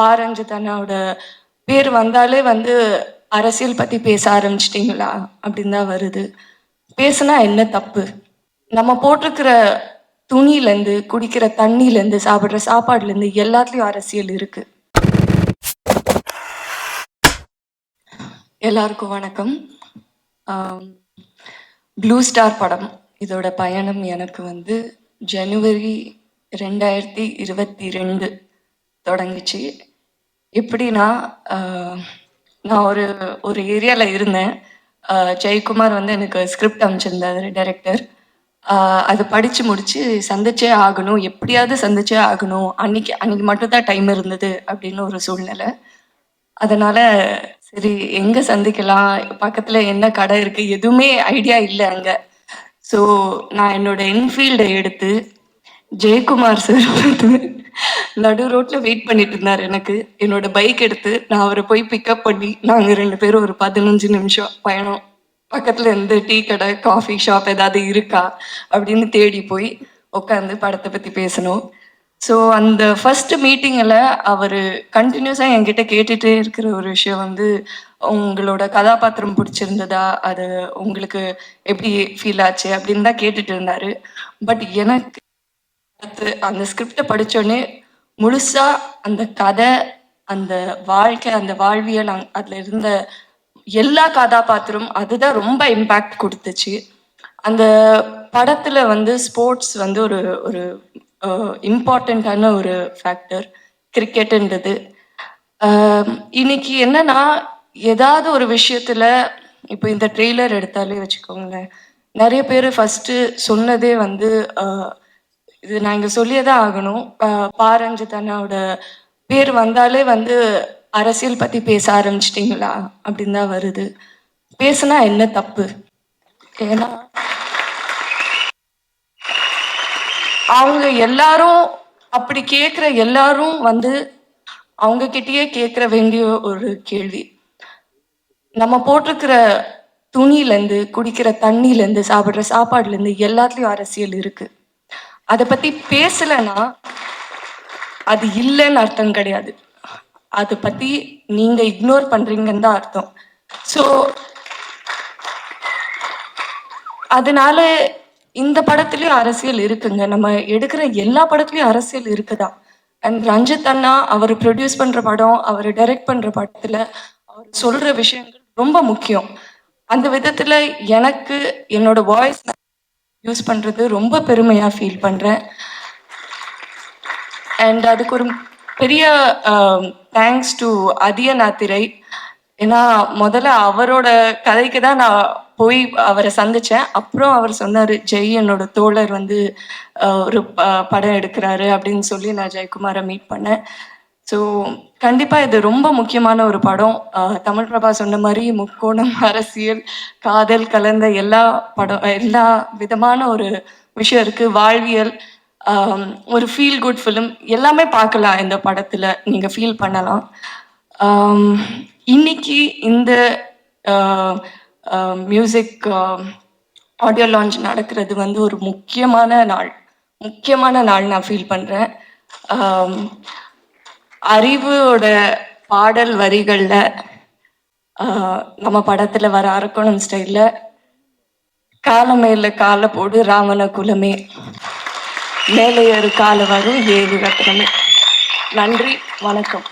பாரஞ்சு அண்ணாவோட பேர் வந்தாலே வந்து அரசியல் பத்தி பேச ஆரம்பிச்சிட்டிங்களா? அப்படின்னு தான் வருது. பேசுனா என்ன தப்பு? நம்ம போட்டிருக்கிற துணியிலேருந்து குடிக்கிற தண்ணியிலேருந்து சாப்பிட்ற சாப்பாடுலேருந்து எல்லாத்துலேயும் அரசியல் இருக்கு. எல்லாருக்கும் வணக்கம். ப்ளூ ஸ்டார் படம். இதோட பயணம் எனக்கு வந்து ஜனவரி ரெண்டாயிரத்தி இருபத்தி ரெண்டு தொடங்கிச்சு. எப்படின்னா நான் ஒரு ஒரு ஏரியாவில் இருந்தேன். ஜெயக்குமார் வந்து எனக்கு ஸ்கிரிப்ட் அமைச்சிருந்தார் டைரக்டர் அது படித்து முடித்து சந்திச்சே ஆகணும். எப்படியாவது சந்திச்சே ஆகணும். அன்னைக்கு அன்னைக்கு மட்டும்தான் டைம் இருந்தது அப்படின்னு ஒரு சூழ்நிலை. அதனால் சரி எங்கே சந்திக்கலாம்? பக்கத்தில் என்ன கடை இருக்குது எதுவுமே ஐடியா இல்லை அங்கே. ஸோ நான் என்னோட என்ஃபீல்டை எடுத்து ஜெயக்குமார் சார் வந்து நடு ரோட்ல வெயிட் பண்ணிட்டு இருந்தார் எனக்கு. என்னோட பைக் எடுத்து நான் அவரை போய் பிக்கப் பண்ணி நாங்க ரெண்டு பேரும் ஒரு பதினஞ்சு நிமிஷம் பயணம். பக்கத்துல எந்த டீ கடை காஃபி ஷாப் ஏதாவது இருக்கா அப்படின்னு தேடி போய் உட்காந்து படத்தை பத்தி பேசணும். ஸோ அந்த ஃபர்ஸ்ட் மீட்டிங்கில் அவர் கண்டினியூஸாக என்கிட்ட கேட்டுட்டே இருக்கிற ஒரு விஷயம் வந்து உங்களோட கதாபாத்திரம் பிடிச்சிருந்ததா? அது உங்களுக்கு எப்படி ஃபீல் ஆச்சு? அப்படின்னு தான் கேட்டுட்டு இருந்தாரு. பட் எனக்கு அடுத்து அந்த ஸ்கிரிப்டை படித்தோடனே முழுசா அந்த கதை அந்த வாழ்க்கை அந்த வாழ்வியல் அதுல இருந்த எல்லா கதாபாத்திரம் அதுதான் ரொம்ப இம்பேக்ட் கொடுத்துச்சு. அந்த படத்துல வந்து ஸ்போர்ட்ஸ் வந்து ஒரு ஒரு இம்பார்ட்டண்ட்டான ஒரு ஃபேக்டர் கிரிக்கெட்டுன்றது இன்னைக்கு என்னன்னா ஏதாவது ஒரு விஷயத்துல இப்போ இந்த ட்ரெய்லர் எடுத்தாலே வச்சுக்கோங்களேன் நிறைய பேர் ஃபர்ஸ்ட் சொன்னதே வந்து இது நான் இங்க சொல்லியே தான் ஆகணும் பாரஞ்சித் அண்ணாவோட பேர் வந்தாலே வந்து அரசியல் பத்தி பேச ஆரம்பிச்சிட்டிங்களா? அப்படின்னு தான் வருது. பேசுனா என்ன தப்பு? ஏன்னா அவங்க எல்லாரும் அப்படி கேட்குற எல்லாரும் வந்து அவங்க கிட்டயே கேட்குற வேண்டிய ஒரு கேள்வி. நம்ம போட்டிருக்கிற துணியிலேருந்து குடிக்கிற தண்ணியிலேருந்து சாப்பிட்ற சாப்பாடுலேருந்து எல்லாத்துலேயும் அரசியல் இருக்கு. அதை பத்தி பேசலைன்னா அது இல்லைன்னு அர்த்தம் கிடையாது. அதை பத்தி நீங்க இக்னோர் பண்றீங்கன்னு தான் அர்த்தம். ஸோ அதனால இந்த படத்துலயும் அரசியல் இருக்குங்க. நம்ம எடுக்கிற எல்லா படத்துலயும் அரசியல் இருக்குதா அண்ட் ரஞ்சித் அண்ணா அவர் ப்ரொடியூஸ் பண்ற படம் அவர் டைரக்ட் பண்ற படத்துல அவர் சொல்ற விஷயங்கள் ரொம்ப முக்கியம். அந்த விதத்துல எனக்கு என்னோட வாய்ஸ் யூஸ் பண்ணுறது ரொம்ப பெருமையாக ஃபீல் பண்ணுறேன் அண்ட் அதுக்கு ஒரு பெரிய தேங்க்ஸ் டு அதியநாத்திரை ஏன்னா முதல்ல அவரோட கதைக்கு தான் நான் போய் அவரை சந்தித்தேன் அப்புறம் அவர் சொன்னார் ஜெய் என்னோட தோழர் வந்து ஒரு படம் எடுக்கிறாரு அப்படின்னு சொல்லி நான் ஜெயக்குமாரை மீட் பண்ணேன். ஸோ கண்டிப்பாக இது ரொம்ப முக்கியமான ஒரு படம். தமிழ் பிரபா சொன்ன மாதிரி முக்கோணம் அரசியல் காதல் கலந்த எல்லா படம் எல்லா விதமான ஒரு விஷயம் இருக்குது வாழ்வியல் ஒரு ஃபீல் குட் ஃபிலிம் எல்லாமே பார்க்கலாம் இந்த படத்தில். நீங்கள் ஃபீல் பண்ணலாம். இன்னைக்கு இந்த மியூசிக் ஆடியோ லான்ச் நடக்கிறது வந்து ஒரு முக்கியமான நாள். முக்கியமான நாள் நான் ஃபீல் பண்ணுறேன் அறிவோட பாடல் வரிகள்ல நம்ம படத்துல வர அரக்கோணம் ஸ்டைல்ல காலமேல கால போடு ராவண குலமே. மேலே ஒரு கால வரும் ஏழு ரத்னமே. நன்றி வணக்கம்.